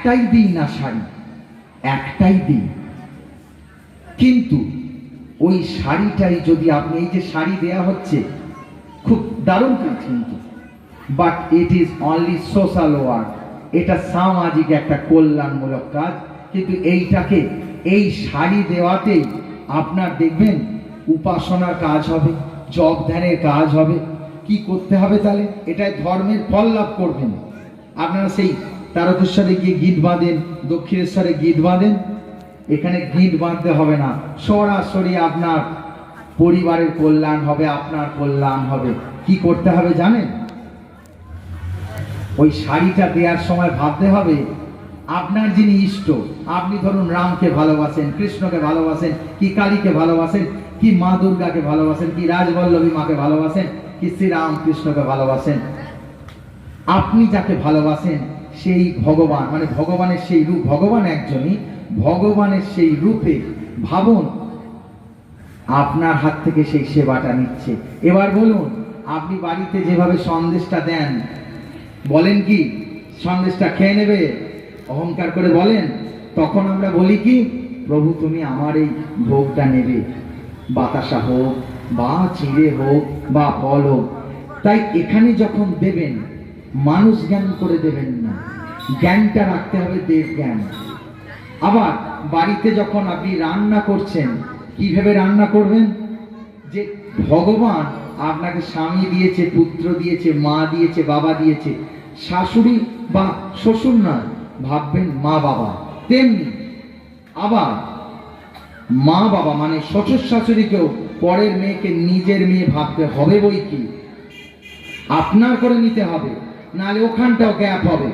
একটাই দিই না শাড়ি একটাই দিই কিন্তু ওই শাড়িটাই যদি আপনি, এই যে শাড়ি দেয়া হচ্ছে, খুব দারুণ কাজ কিন্তু। But it is only social work এটা সামাজিক একটা কল্যাণমূলক কাজ। কিন্তু এইটাকে, এই শাড়ি দেওয়াতেই আপনার দেখবেন, উপাসনার কাজ হবে, জপ ধ্যানের কাজ হবে। কি করতে হবে তাহলে? এটাই ধর্মের ফল লাভ করবেন। আপনারা সেই তারকেশ্বরে গিয়ে গীত বাঁধেন, দক্ষিণেশ্বরে গীত বাঁধেন, এখানে গীত বাঁধতে হবে না। সরাসরি আপনার পরিবারের কল্যাণ হবে, আপনার কল্যাণ হবে। কি করতে হবে জানেন? ওই শাড়িটা দেওয়ার সময় ভাবতে হবে, আপনার যিনি ইষ্ট, আপনি ধরুন রামকে ভালোবাসেন, কৃষ্ণকে ভালোবাসেন, কি কালীকে ভালোবাসেন, কি মা দুর্গাকে ভালোবাসেন, কি রাজবল্লভী মাকে ভালোবাসেন, কি শ্রীরাম কৃষ্ণকে ভালোবাসেন। আপনি যাকে ভালোবাসেন, সেই ভগবান মানে ভগবানের সেই রূপ, ভগবান একজনই, ভগবানের সেই রূপে ভাবুন, আপনার হাত থেকে সেই সেবাটা নিচ্ছে। এবার বলুন, আপনি বাড়িতে যেভাবে সন্দেশটা দেন, বলেন কি? সন্দেশটা খেয়ে নেবে? অহংকার করে বলেন? তখন আমরা বলি কি? প্রভু, তুমি আমার এই ভোগটা নেবে। বাতাসা হোক, বা চিড়ে হোক, বা ফল হোক। তাই এখানে যখন দেবেন মানুষ জ্ঞান করে দেবেন না। জ্ঞানটা রাখতে হবে দেব জ্ঞান। আবার বাড়িতে যখন আপনি রান্না করছেন, কীভাবে রান্না করবেন? যে ভগবান আপনাকে স্বামী দিয়েছে, পুত্র দিয়েছে, মা দিয়েছে, বাবা দিয়েছে, শাশুড়ি বা শ্বশুর নয় ভাববেন মা বাবা। তেমনি আবার মা বাবা মানে শ্বশুর শাশুড়িকেও পরের মেয়েকে নিজের মেয়ে ভাবতে হবে বই কি? আপনার করে নিতে হবে। নাহলে ওখানটাও গ্যাপ হবে।